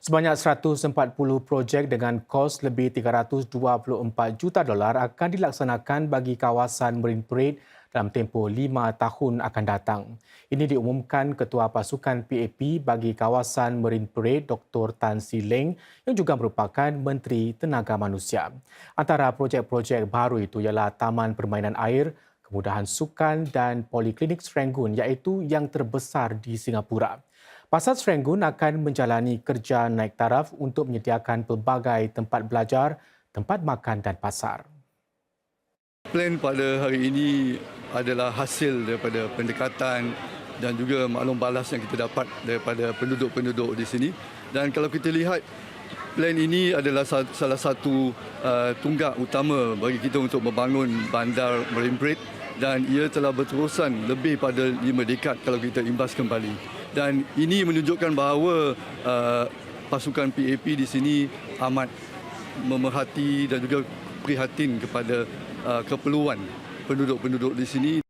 Sebanyak 140 projek dengan kos lebih 324 juta dolar akan dilaksanakan bagi kawasan Marine Parade dalam tempoh lima tahun akan datang. Ini diumumkan Ketua Pasukan PAP bagi kawasan Marine Parade Dr. Tan Si Leng yang juga merupakan Menteri Tenaga Manusia. Antara projek-projek baru itu ialah Taman Permainan Air, kemudahan sukan dan Poliklinik Serangoon iaitu yang terbesar di Singapura. Pasar Serangoon akan menjalani kerja naik taraf untuk menyediakan pelbagai tempat belajar, tempat makan dan pasar. Plan pada hari ini adalah hasil daripada pendekatan dan juga maklum balas yang kita dapat daripada penduduk-penduduk di sini. Dan kalau kita lihat plan ini adalah salah satu uh, tunggak utama bagi kita untuk membangun bandar Marine Parade dan ia telah berterusan lebih pada lima dekad kalau kita imbas kembali dan ini menunjukkan bahawa uh, pasukan PAP di sini amat memerhati dan juga prihatin kepada uh, keperluan penduduk-penduduk di sini.